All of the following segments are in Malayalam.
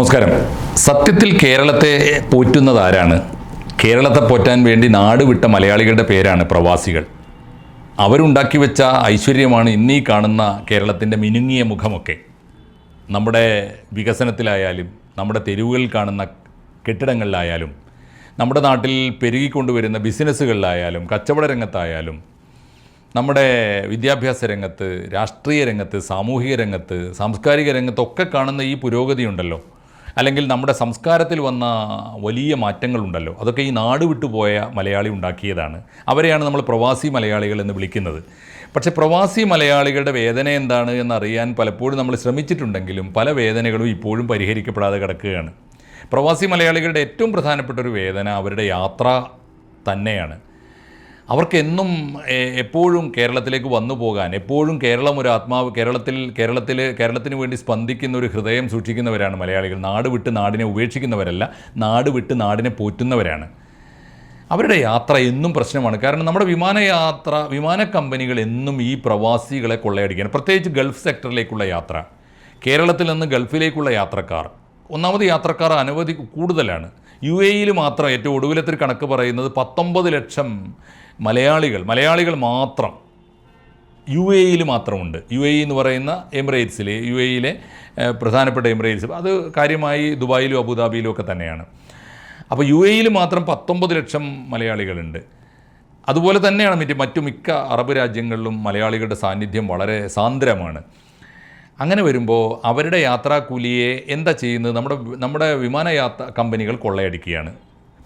നമസ്കാരം. സത്യത്തിൽ കേരളത്തെ പോറ്റുന്നത് ആരാണ്? കേരളത്തെ പോറ്റാൻ വേണ്ടി നാട് വിട്ട മലയാളികളുടെ പേരാണ് പ്രവാസികൾ. അവരുണ്ടാക്കി വെച്ച ഐശ്വര്യമാണ് ഇന്നീ കാണുന്ന കേരളത്തിന്റെ മിനുങ്ങിയ മുഖമൊക്കെ. നമ്മുടെ വികസനത്തിലായാലും നമ്മുടെ തെരുവുകളിൽ കാണുന്ന കെട്ടിടങ്ങളിലായാലും നമ്മുടെ നാട്ടിൽ പെരുകിക്കൊണ്ടുവരുന്ന ബിസിനസ്സുകളിലായാലും കച്ചവട രംഗത്തായാലും നമ്മുടെ വിദ്യാഭ്യാസ രംഗത്ത് രാഷ്ട്രീയ രംഗത്ത് സാമൂഹിക രംഗത്ത് സാംസ്കാരിക രംഗത്തൊക്കെ കാണുന്ന ഈ പുരോഗതി ഉണ്ടല്ലോ അല്ലെങ്കിൽ നമ്മുടെ സംസ്കാരത്തിൽ വന്ന വലിയ മാറ്റങ്ങളുണ്ടല്ലോ. അതൊക്കെ ഈ നാട് വിട്ടുപോയ മലയാളി ഉണ്ടാക്കിയതാണ്. അവരെയാണ് നമ്മൾ പ്രവാസി മലയാളികൾ എന്ന് വിളിക്കുന്നത്. പക്ഷേ പ്രവാസി മലയാളികളുടെ വേദന എന്താണ് എന്നറിയാൻ പലപ്പോഴും നമ്മൾ ശ്രമിച്ചിട്ടുണ്ടെങ്കിലും പല വേദനകളും ഇപ്പോഴും പരിഹരിക്കപ്പെടാതെ കിടക്കുകയാണ്. പ്രവാസി മലയാളികളുടെ ഏറ്റവും പ്രധാനപ്പെട്ട ഒരു വേദന അവരുടെ യാത്ര തന്നെയാണ്. അവർക്ക് എന്നും എപ്പോഴും കേരളത്തിലേക്ക് വന്നു പോകാൻ എപ്പോഴും കേരളം ഒരു ആത്മാവ് കേരളത്തിൽ കേരളത്തിൽ കേരളത്തിന് വേണ്ടി സ്പന്ദിക്കുന്ന ഒരു ഹൃദയം സൂക്ഷിക്കുന്നവരാണ് മലയാളികൾ. നാട് വിട്ട് നാടിനെ ഉപേക്ഷിക്കുന്നവരല്ല നാട് വിട്ട് നാടിനെ പോറ്റുന്നവരാണ്. അവരുടെ യാത്ര എന്നും പ്രശ്നമാണ്. കാരണം നമ്മുടെ വിമാനയാത്ര വിമാന കമ്പനികൾ എന്നും ഈ പ്രവാസികളെ കൊള്ളയടിക്കുകയാണ്. പ്രത്യേകിച്ച് ഗൾഫ് സെക്ടറിലേക്കുള്ള യാത്ര. കേരളത്തിൽ നിന്ന് ഗൾഫിലേക്കുള്ള യാത്രക്കാർ. ഒന്നാമത് യാത്രക്കാർ അനവധി കൂടുതലാണ്. യു എ യിൽ മാത്രം ഏറ്റവും ഒടുവിലത്തെ കണക്ക് പറയുന്നത് പത്തൊമ്പത് ലക്ഷം മലയാളികൾ മലയാളികൾ മാത്രം. യു എ യിൽ മാത്രമുണ്ട്. യു എ എന്ന് പറയുന്ന എമിറേറ്റ്സിലെ യു എ യിലെ പ്രധാനപ്പെട്ട എമിറേറ്റ്സ്. അത് കാര്യമായി ദുബായിലും അബുദാബിയിലും ഒക്കെ തന്നെയാണ്. അപ്പോൾ യു എ യിൽ മാത്രം പത്തൊമ്പത് ലക്ഷം മലയാളികളുണ്ട്. അതുപോലെ തന്നെയാണ് മറ്റ് മറ്റു മിക്ക അറബ് രാജ്യങ്ങളിലും മലയാളികളുടെ സാന്നിധ്യം വളരെ സാന്ദ്രമാണ്. അങ്ങനെ വരുമ്പോൾ അവരുടെ യാത്രാക്കൂലിയെ എന്താ ചെയ്യുന്നത്? നമ്മുടെ നമ്മുടെ വിമാനയാത്ര കമ്പനികൾ കൊള്ളയടിക്കുകയാണ്.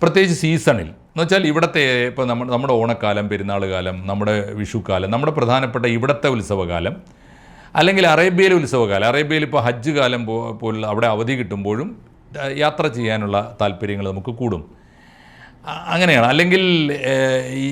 പ്രത്യേകിച്ച് സീസണിൽ. എന്ന് വെച്ചാൽ ഇവിടുത്തെ ഇപ്പോൾ നമ്മുടെ നമ്മുടെ ഓണക്കാലം പെരുന്നാൾ കാലം നമ്മുടെ വിഷുക്കാലം നമ്മുടെ പ്രധാനപ്പെട്ട ഇവിടുത്തെ ഉത്സവകാലം അല്ലെങ്കിൽ അറേബ്യയിലെ ഉത്സവകാലം. അറേബ്യയിൽ ഇപ്പോൾ ഹജ്ജ് കാലം പോലുള്ള അവിടെ അവധി കിട്ടുമ്പോഴും യാത്ര ചെയ്യാനുള്ള താല്പര്യങ്ങൾ നമുക്ക് കൂടും. അങ്ങനെയാണ്. അല്ലെങ്കിൽ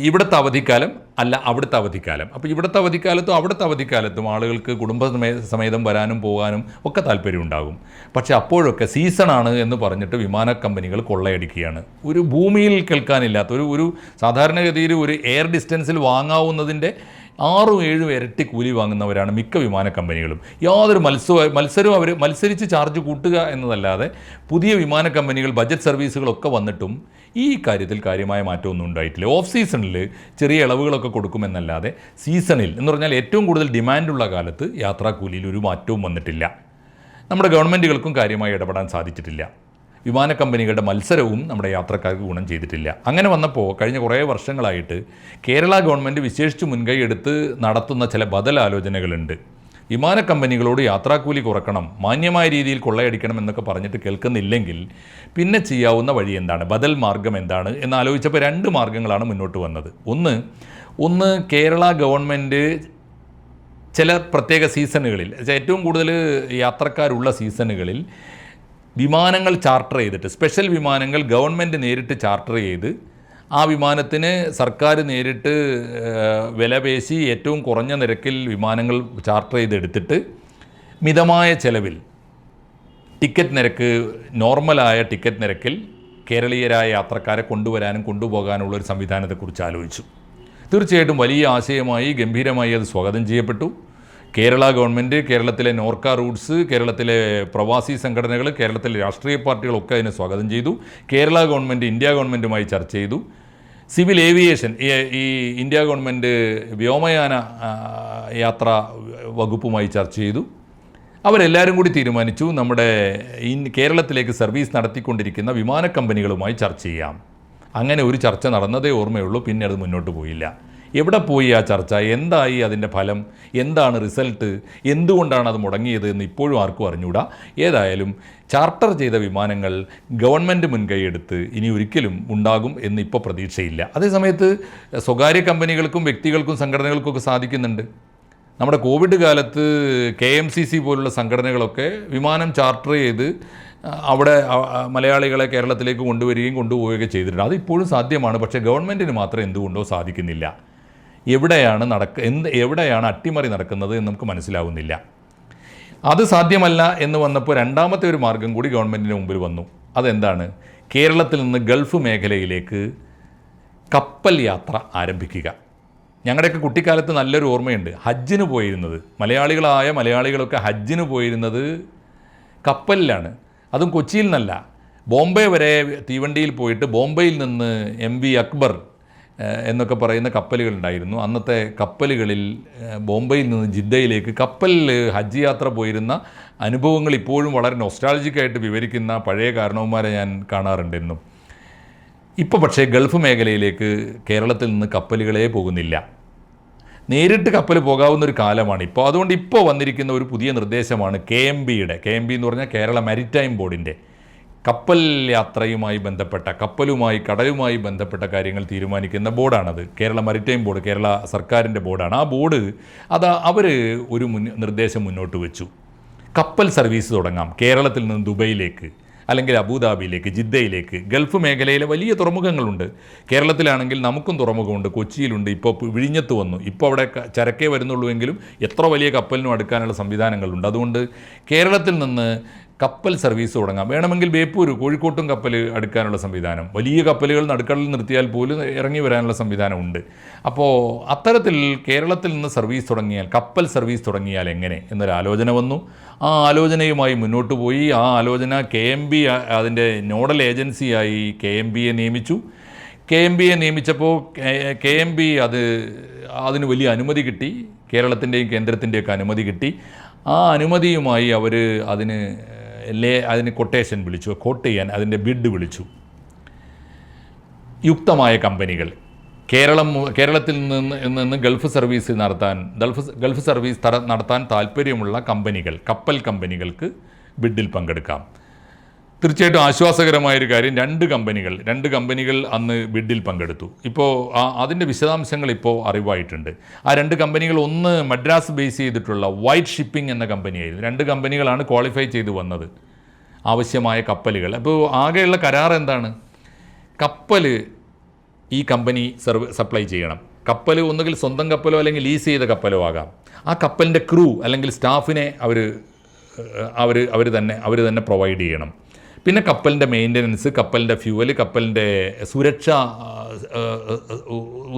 ഇവിടുത്തെ അവധിക്കാലം അല്ല അവിടുത്തെ അവധിക്കാലം. അപ്പോൾ ഇവിടുത്തെ അവധിക്കാലത്തും അവിടുത്തെ അവധിക്കാലത്തും ആളുകൾക്ക് കുടുംബ സമേ- സമേതം വരാനും പോകാനും ഒക്കെ താല്പര്യമുണ്ടാകും പക്ഷേ അപ്പോഴൊക്കെ സീസണാണ് എന്ന് പറഞ്ഞിട്ട് വിമാന കമ്പനികൾ കൊള്ളയടിക്കുകയാണ്. ഒരു ഭൂമിയിൽ കേൾക്കാനില്ലാത്ത ഒരു ഒരു സാധാരണഗതിയിൽ ഒരു എയർ ഡിസ്റ്റൻസിൽ വാങ്ങാവുന്നതിന്റെ ആറും ഏഴും ഇരട്ടി കൂലി വാങ്ങുന്നവരാണ് മിക്ക വിമാന കമ്പനികളും. യാതൊരു മത്സര മത്സരവും അവർ മത്സരിച്ച് ചാർജ് കൂട്ടുക എന്നതല്ലാതെ പുതിയ വിമാന കമ്പനികൾ ബജറ്റ് സർവീസുകളൊക്കെ വന്നിട്ടും ഈ കാര്യത്തിൽ കാര്യമായ മാറ്റമൊന്നും ഉണ്ടായിട്ടില്ല. ഓഫ് സീസണിൽ ചെറിയ ഇളവുകളൊക്കെ കൊടുക്കുമെന്നല്ലാതെ സീസണിൽ എന്ന് പറഞ്ഞാൽ ഏറ്റവും കൂടുതൽ ഡിമാൻഡുള്ള കാലത്ത് യാത്രാക്കൂലിയിൽ ഒരു മാറ്റവും വന്നിട്ടില്ല. നമ്മുടെ ഗവൺമെന്റുകൾക്കും കാര്യമായി ഇടപെടാൻ സാധിച്ചിട്ടില്ല. വിമാന കമ്പനികളുടെ മത്സരവും നമ്മുടെ യാത്രക്കാർക്ക് ഗുണം ചെയ്തിട്ടില്ല. അങ്ങനെ വന്നപ്പോൾ കഴിഞ്ഞ കുറേ വർഷങ്ങളായിട്ട് കേരള ഗവൺമെന്റ് വിശേഷിച്ച് മുൻകൈ എടുത്ത് നടത്തുന്ന ചില ബദലാലോചനകളുണ്ട്. വിമാന കമ്പനികളോട് യാത്രാക്കൂലി കുറക്കണം മാന്യമായ രീതിയിൽ കൊള്ളയടിക്കണം എന്നൊക്കെ പറഞ്ഞിട്ട് കേൾക്കുന്നില്ലെങ്കിൽ പിന്നെ ചെയ്യാവുന്ന വഴി എന്താണ്? ബദൽ മാർഗം എന്താണ്? എന്നാലോചിച്ചപ്പോൾ രണ്ട് മാർഗങ്ങളാണ് മുന്നോട്ട് വന്നത്. ഒന്ന് ഒന്ന് കേരള ഗവൺമെന്റ് ചില പ്രത്യേക സീസണുകളിൽ ഏറ്റവും കൂടുതൽ യാത്രക്കാരുള്ള സീസണുകളിൽ വിമാനങ്ങൾ ചാർട്ടർ ചെയ്തിട്ട് സ്പെഷ്യൽ വിമാനങ്ങൾ ഗവൺമെന്റ് നേരിട്ട് ചാർട്ടർ ചെയ്ത് ആ വിമാനത്തിന് സർക്കാർ നേരിട്ട് വില പേശി ഏറ്റവും കുറഞ്ഞ നിരക്കിൽ വിമാനങ്ങൾ ചാർട്ടർ ചെയ്തെടുത്തിട്ട് മിതമായ ചെലവിൽ ടിക്കറ്റ് നിരക്ക് നോർമലായ ടിക്കറ്റ് നിരക്കിൽ കേരളീയരായ യാത്രക്കാരെ കൊണ്ടുവരാനും കൊണ്ടുപോകാനുള്ള ഒരു സംവിധാനത്തെക്കുറിച്ച് ആലോചിച്ചു. തീർച്ചയായിട്ടും വലിയ ആശയമായി ഗംഭീരമായി അത് സ്വാഗതം ചെയ്യപ്പെട്ടു. കേരള ഗവൺമെന്റ് കേരളത്തിലെ നോർക്ക റൂട്ട്സ് കേരളത്തിലെ പ്രവാസി സംഘടനകൾ കേരളത്തിലെ രാഷ്ട്രീയ പാർട്ടികളൊക്കെ അതിനെ സ്വാഗതം ചെയ്തു. കേരള ഗവൺമെന്റ് ഇന്ത്യ ഗവൺമെന്റുമായി ചർച്ച ചെയ്തു. സിവിൽ ഏവിയേഷൻ ഈ ഇന്ത്യ ഗവൺമെന്റ് വ്യോമയാന യാത്ര വകുപ്പുമായി ചർച്ച ചെയ്തു. അവരെല്ലാവരും കൂടി തീരുമാനിച്ചു നമ്മുടെ കേരളത്തിലേക്ക് സർവീസ് നടത്തിക്കൊണ്ടിരിക്കുന്ന വിമാന കമ്പനികളുമായി ചർച്ച ചെയ്യാം. അങ്ങനെ ഒരു ചർച്ച നടന്നതേ ഓർമ്മയുള്ളൂ പിന്നെ അത് മുന്നോട്ട് പോയില്ല. എവിടെ പോയി ആ ചർച്ച? എന്തായി അതിന്റെ ഫലം? എന്താണ് റിസൾട്ട്? എന്തുകൊണ്ടാണ് അത് മുടങ്ങിയത് എന്ന് ഇപ്പോഴും ആർക്കും അറിഞ്ഞൂടാ. ഏതായാലും ചാർട്ടർ ചെയ്ത വിമാനങ്ങൾ ഗവൺമെന്റ് മുൻകൈയെടുത്ത് ഇനി ഒരിക്കലും ഉണ്ടാകും എന്ന് ഇപ്പോൾ പ്രതീക്ഷയില്ല. അതേസമയത്ത് സ്വകാര്യ കമ്പനികൾക്കും വ്യക്തികൾക്കും സംഘടനകൾക്കൊക്കെ സാധിക്കുന്നുണ്ട്. നമ്മുടെ കോവിഡ് കാലത്ത് കെ എം സി സി പോലുള്ള സംഘടനകളൊക്കെ വിമാനം ചാർട്ടർ ചെയ്ത് അവിടെ മലയാളികളെ കേരളത്തിലേക്ക് കൊണ്ടുവരികയും കൊണ്ടുപോവുകയൊക്കെ ചെയ്തിട്ടുണ്ട്. അത് ഇപ്പോഴും സാധ്യമാണ്. പക്ഷേ ഗവൺമെന്റിന് മാത്രം എന്തുകൊണ്ടോ സാധിക്കുന്നില്ല. എവിടെയാണ് നടക്ക എന്ത് എവിടെയാണ് അട്ടിമറി നടക്കുന്നത് എന്ന് നമുക്ക് മനസ്സിലാവുന്നില്ല. അത് സാധ്യമല്ല എന്ന് വന്നപ്പോൾ രണ്ടാമത്തെ ഒരു മാർഗം കൂടി ഗവൺമെന്റിന് മുമ്പിൽ വന്നു. അതെന്താണ്? കേരളത്തിൽ നിന്ന് ഗൾഫ് മേഖലയിലേക്ക് കപ്പൽ യാത്ര ആരംഭിക്കുക. ഞങ്ങളുടെയൊക്കെ കുട്ടിക്കാലത്ത് നല്ലൊരു ഓർമ്മയുണ്ട്. ഹജ്ജിന് പോയിരുന്നത്. മലയാളികളായ മലയാളികളൊക്കെ ഹജ്ജിന് പോയിരുന്നത് കപ്പലിലാണ്. അതും കൊച്ചിയിൽ നിന്നല്ല. ബോംബെ വരെ തീവണ്ടിയിൽ പോയിട്ട് ബോംബെയിൽ നിന്ന് എം വി അക്ബർ എന്നൊക്കെ പറയുന്ന കപ്പലുകളുണ്ടായിരുന്നു. അന്നത്തെ കപ്പലുകളിൽ ബോംബെയിൽ നിന്ന് ജിദ്ദയിലേക്ക് കപ്പലിൽ ഹജ്ജ് യാത്ര പോയിരുന്ന അനുഭവങ്ങൾ ഇപ്പോഴും വളരെ നൊസ്റ്റാളജിക്കായിട്ട് വിവരിക്കുന്ന പഴയ കാരണവന്മാരെ ഞാൻ കാണാറുണ്ട് എന്നും ഇപ്പോൾ പക്ഷേ ഗൾഫ് മേഖലയിലേക്ക് കേരളത്തിൽ നിന്ന് കപ്പലുകളേ പോകുന്നില്ല. നേരിട്ട് കപ്പൽ പോകാവുന്ന ഒരു കാലമാണ് ഇപ്പോൾ അതുകൊണ്ട് ഇപ്പോൾ വന്നിരിക്കുന്ന ഒരു പുതിയ നിർദ്ദേശമാണ് കെ എം ബിയുടെ. കെ എം ബി എന്ന് പറഞ്ഞാൽ കേരള മാരിടൈം ബോർഡിന്റെ കപ്പൽ യാത്രയുമായി ബന്ധപ്പെട്ട കപ്പലുമായി കടലുമായി ബന്ധപ്പെട്ട കാര്യങ്ങൾ തീരുമാനിക്കുന്ന ബോർഡാണത്. കേരള മരിറ്റൈം ബോർഡ് കേരള സർക്കാരിന്റെ ബോർഡാണ്. ആ ബോർഡ് അത് അവർ ഒരു മുൻ നിർദ്ദേശം മുന്നോട്ട് വെച്ചു. കപ്പൽ സർവീസ് തുടങ്ങാം. കേരളത്തിൽ നിന്ന് ദുബൈയിലേക്ക് അല്ലെങ്കിൽ അബുദാബിയിലേക്ക് ജിദ്ദയിലേക്ക്. ഗൾഫ് മേഖലയിലെ വലിയ തുറമുഖങ്ങളുണ്ട്. കേരളത്തിലാണെങ്കിൽ നമുക്കും തുറമുഖമുണ്ട്. കൊച്ചിയിലുണ്ട്. ഇപ്പോൾ വിഴിഞ്ഞത്ത് വന്നു. ഇപ്പോൾ അവിടെ ചരക്കേ വരുന്നുള്ളൂ എങ്കിലും എത്ര വലിയ കപ്പലിനും അടുക്കാനുള്ള സംവിധാനങ്ങളുണ്ട്. അതുകൊണ്ട് കേരളത്തിൽ നിന്ന് കപ്പൽ സർവീസ് തുടങ്ങാം. വേണമെങ്കിൽ ബേപ്പൂർ കോഴിക്കോട്ടും കപ്പൽ അടുക്കാനുള്ള സംവിധാനം. വലിയ കപ്പലുകൾ നടുക്കടലിൽ നിർത്തിയാൽ പോലും ഇറങ്ങി വരാനുള്ള സംവിധാനമുണ്ട് അപ്പോൾ അത്തരത്തിൽ കേരളത്തിൽ നിന്ന് സർവീസ് തുടങ്ങിയാൽ കപ്പൽ സർവീസ് തുടങ്ങിയാൽ എങ്ങനെ എന്നൊരു ആലോചന വന്നു. ആ ആലോചനയുമായി മുന്നോട്ട് പോയി. ആ ആലോചന കെ എം ബി അതിന്റെ നോഡൽ ഏജൻസിയായി കെ എം ബിയെ നിയമിച്ചു. കെ എം ബിയെ നിയമിച്ചപ്പോൾ കെ എം ബി അത് അതിന് വലിയ അനുമതി കിട്ടി. കേരളത്തിന്റെയും കേന്ദ്രത്തിന്റെയൊക്കെ അനുമതി കിട്ടി. ആ അനുമതിയുമായി അവർ അതിന് ലേ അതിന് കൊട്ടേഷൻ വിളിച്ചു. കോട്ട് ചെയ്യാൻ അതിന്റെ ബിഡ് വിളിച്ചു. യുക്തമായ കമ്പനികൾ. കേരളം കേരളത്തിൽ നിന്ന് നിന്ന് ഗൾഫ് സർവീസ് നടത്താൻ ഗൾഫ് ഗൾഫ് സർവീസ് നടത്താൻ താല്പര്യമുള്ള കമ്പനികൾ കപ്പൽ കമ്പനികൾക്ക് ബിഡിൽ പങ്കെടുക്കാം. തീർച്ചയായിട്ടും ആശ്വാസകരമായൊരു കാര്യം രണ്ട് കമ്പനികൾ രണ്ട് കമ്പനികൾ അന്ന് ബിഡിൽ പങ്കെടുത്തു. ഇപ്പോൾ ആ അതിന്റെ വിശദാംശങ്ങൾ ഇപ്പോൾ അറിവായിട്ടുണ്ട്. ആ രണ്ട് കമ്പനികൾ ഒന്ന് മദ്രാസ് ബേസ് ചെയ്തിട്ടുള്ള വൈറ്റ് ഷിപ്പിംഗ് എന്ന കമ്പനിയായിരുന്നു. രണ്ട് കമ്പനികളാണ് ക്വാളിഫൈ ചെയ്ത് വന്നത്. ആവശ്യമായ കപ്പലുകൾ. അപ്പോൾ ആകെയുള്ള കരാർ എന്താണ്? കപ്പൽ ഈ കമ്പനി സർവ് സപ്ലൈ ചെയ്യണം. കപ്പൽ ഒന്നുകിൽ സ്വന്തം കപ്പലോ അല്ലെങ്കിൽ ലീസ് ചെയ്ത കപ്പലോ ആകാം. ആ കപ്പലിന്റെ ക്രൂ അല്ലെങ്കിൽ സ്റ്റാഫിനെ അവർ അവർ അവർ തന്നെ അവർ തന്നെ പ്രൊവൈഡ് ചെയ്യണം. പിന്നെ കപ്പലിന്റെ മെയിന്റനൻസ് കപ്പലിന്റെ ഫ്യൂവൽ കപ്പലിന്റെ സുരക്ഷാ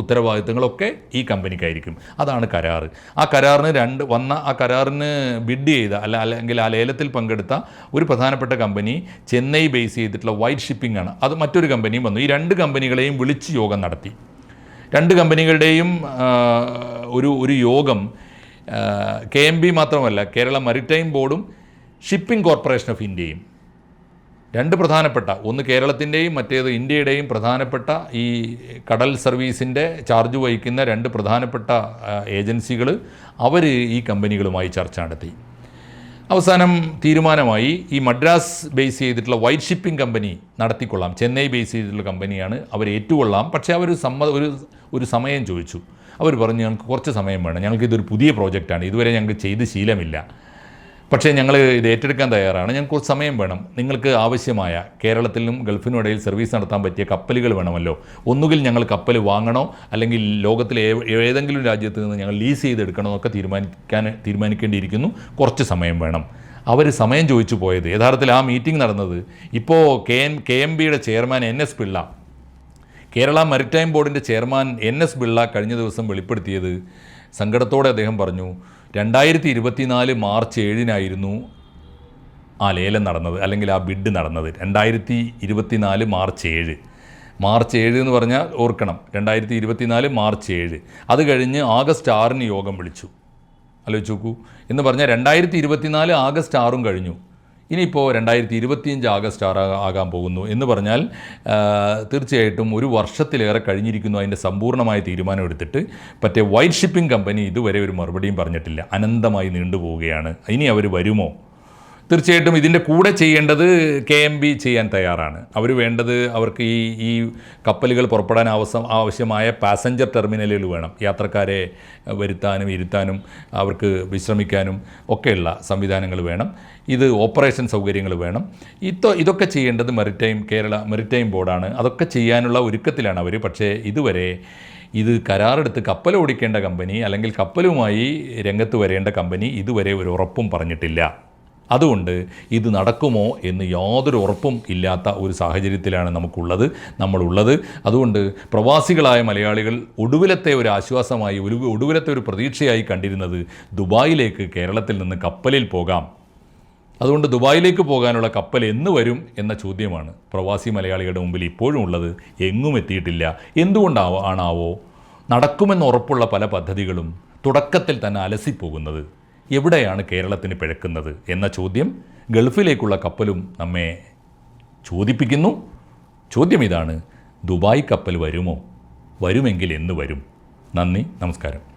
ഉത്തരവാദിത്തങ്ങളൊക്കെ ഈ കമ്പനിക്കായിരിക്കും. അതാണ് കരാർ ആ കരാറിന് രണ്ട് വന്ന ആ കരാറിന് ബിഡ് ചെയ്ത അല്ല അല്ലെങ്കിൽ ആ ലേലത്തിൽ പങ്കെടുത്ത ഒരു പ്രധാനപ്പെട്ട കമ്പനി ചെന്നൈ ബേസ് ചെയ്തിട്ടുള്ള വൈറ്റ് ഷിപ്പിംഗ് ആണ്. അത് മറ്റൊരു കമ്പനിയും വന്നു. ഈ രണ്ട് കമ്പനികളെയും വിളിച്ച് യോഗം നടത്തി. രണ്ട് കമ്പനികളുടെയും ഒരു ഒരു യോഗം കെ എം ബി മാത്രമല്ല കേരള മരിടൈം ബോർഡും ഷിപ്പിംഗ് കോർപ്പറേഷൻ ഓഫ് ഇന്ത്യയും രണ്ട് പ്രധാനപ്പെട്ട ഒന്ന് കേരളത്തിന്റെയും മറ്റേത് ഇന്ത്യയുടെയും പ്രധാനപ്പെട്ട ഈ കടൽ സർവീസിന്റെ ചാർജ് വഹിക്കുന്ന രണ്ട് പ്രധാനപ്പെട്ട ഏജൻസികൾ അവർ ഈ കമ്പനികളുമായി ചർച്ച നടത്തി. അവസാനം തീരുമാനമായി ഈ മദ്രാസ് ബേസ് ചെയ്തിട്ടുള്ള വൈറ്റ് ഷിപ്പിംഗ് കമ്പനി നടത്തിക്കൊള്ളാം. ചെന്നൈ ബേസ് ചെയ്തിട്ടുള്ള കമ്പനിയാണ്. അവർ ഏറ്റുകൊള്ളാം. പക്ഷേ അവർ സമ്മ ഒരു ഒരു സമയം ചോദിച്ചു. അവർ പറഞ്ഞു ഞങ്ങൾക്ക് കുറച്ച് സമയം വേണം. ഞങ്ങൾക്ക് ഇതൊരു പുതിയ പ്രോജക്റ്റാണ്. ഇതുവരെ ഞങ്ങൾക്ക് ചെയ്ത് ശീലമില്ല. പക്ഷേ ഞങ്ങൾ ഇത് ഏറ്റെടുക്കാൻ തയ്യാറാണ്. ഞങ്ങൾക്ക് കുറച്ച് സമയം വേണം. നിങ്ങൾക്ക് ആവശ്യമായ കേരളത്തിലും ഗൾഫിനും ഇടയിൽ സർവീസ് നടത്താൻ പറ്റിയ കപ്പലുകൾ വേണമല്ലോ. ഒന്നുകിൽ ഞങ്ങൾ കപ്പൽ വാങ്ങണോ? അല്ലെങ്കിൽ ലോകത്തിലെ ഏതെങ്കിലും രാജ്യത്ത് നിന്ന് ഞങ്ങൾ ലീസ് ചെയ്തെടുക്കണോ എന്നൊക്കെ തീരുമാനിക്കാൻ തീരുമാനിക്കേണ്ടിയിരിക്കുന്നു. കുറച്ച് സമയം വേണം. അവർ സമയം ചോദിച്ചു പോയത് യഥാർത്ഥത്തിൽ ആ മീറ്റിംഗ് നടന്നത് ഇപ്പോൾ കെ എൻ കെ എം ബിയുടെ chairman N S Pillai Kerala maritime ബോർഡിന്റെ ചെയർമാൻ എൻ എസ് പിള്ള കഴിഞ്ഞ ദിവസം വെളിപ്പെടുത്തിയത്. സങ്കടത്തോടെ അദ്ദേഹം പറഞ്ഞു രണ്ടായിരത്തി ഇരുപത്തിനാല് മാർച്ച് ഏഴിനായിരുന്നു ആ ലേലം നടന്നത് അല്ലെങ്കിൽ ആ ബിഡ് നടന്നത്. രണ്ടായിരത്തി ഇരുപത്തിനാല് മാർച്ച് ഏഴ്. മാർച്ച് ഏഴ് എന്ന് പറഞ്ഞാൽ ഓർക്കണം രണ്ടായിരത്തി ഇരുപത്തിനാല് മാർച്ച് ഏഴ്. അത് കഴിഞ്ഞ് ആഗസ്റ്റ് ആറിന് യോഗം വിളിച്ചു. ആലോചിച്ച് നോക്കൂ. എന്ന് പറഞ്ഞാൽ രണ്ടായിരത്തി ഇരുപത്തിനാല് ആഗസ്റ്റ് ആറും കഴിഞ്ഞു. ഇനിയിപ്പോൾ രണ്ടായിരത്തി ഇരുപത്തിയഞ്ച് ആഗസ്റ്റ് ആറ് ആകാൻ പോകുന്നു എന്ന് പറഞ്ഞാൽ തീർച്ചയായിട്ടും ഒരു വർഷത്തിലേറെ കഴിഞ്ഞിരിക്കുന്നു അതിന്റെ സമ്പൂർണമായ തീരുമാനമെടുത്തിട്ട് മറ്റേ വൈറ്റ് ഷിപ്പിംഗ് കമ്പനി ഇതുവരെ ഒരു മറുപടിയും പറഞ്ഞിട്ടില്ല. അനന്തമായി നീണ്ടുപോവുകയാണ്. ഇനി അവർ വരുമോ? തീർച്ചയായിട്ടും ഇതിന്റെ കൂടെ ചെയ്യേണ്ടത് കെ എം ബി ചെയ്യാൻ തയ്യാറാണ്. അവർ വേണ്ടത് അവർക്ക് ഈ ഈ കപ്പലുകൾ പുറപ്പെടാൻ ആവശ്യം ആവശ്യമായ പാസഞ്ചർ ടെർമിനലുകൾ വേണം. യാത്രക്കാരെ വരുത്താനും ഇരുത്താനും അവർക്ക് വിശ്രമിക്കാനും ഒക്കെയുള്ള സംവിധാനങ്ങൾ വേണം. ഇത് ഓപ്പറേഷൻ സൗകര്യങ്ങൾ വേണം. ഇതോ ഇതൊക്കെ ചെയ്യേണ്ടത് മെറിറ്റൈം കേരള മെറിറ്റൈം ബോർഡാണ് അതൊക്കെ ചെയ്യാനുള്ള ഒരുക്കത്തിലാണ് അവർ പക്ഷേ ഇതുവരെ ഇത് കരാറെടുത്ത് കപ്പൽ ഓടിക്കേണ്ട കമ്പനി അല്ലെങ്കിൽ കപ്പലുമായി രംഗത്ത് വരേണ്ട കമ്പനി ഇതുവരെ ഒരു ഉറപ്പും പറഞ്ഞിട്ടില്ല. അതുകൊണ്ട് ഇത് നടക്കുമോ എന്ന് യാതൊരു ഉറപ്പും ഇല്ലാത്ത ഒരു സാഹചര്യത്തിലാണ് നമുക്കുള്ളത് നമ്മളുള്ളത്. അതുകൊണ്ട് പ്രവാസികളായ മലയാളികൾ ഒടുവിലത്തെ ഒരു ആശ്വാസമായി ഒരു ഒടുവിലത്തെ ഒരു പ്രതീക്ഷയായി കണ്ടിരുന്നത് ദുബായിലേക്ക് കേരളത്തിൽ നിന്ന് കപ്പലിൽ പോകാം. അതുകൊണ്ട് ദുബായിലേക്ക് പോകാനുള്ള കപ്പൽ എന്ന് വരും എന്ന ചോദ്യമാണ് പ്രവാസി മലയാളികളുടെ മുമ്പിൽ ഇപ്പോഴും ഉള്ളത്. എങ്ങും എത്തിയിട്ടില്ല. എന്തുകൊണ്ടാവോ ആണാവോ? നടക്കുമെന്ന് ഉറപ്പുള്ള പല പദ്ധതികളും തുടക്കത്തിൽ തന്നെ അലസിപ്പോകുന്നത്. എവിടെയാണ് കേരളത്തിന് പിഴക്കുന്നത് എന്ന ചോദ്യം ഗൾഫിലേക്കുള്ള കപ്പലും നമ്മെ ചോദിപ്പിക്കുന്നു. ചോദ്യം ഇതാണ് ദുബായ് കപ്പൽ വരുമോ? വരുമെങ്കിൽ എന്ന് വരും. നന്ദി നമസ്കാരം.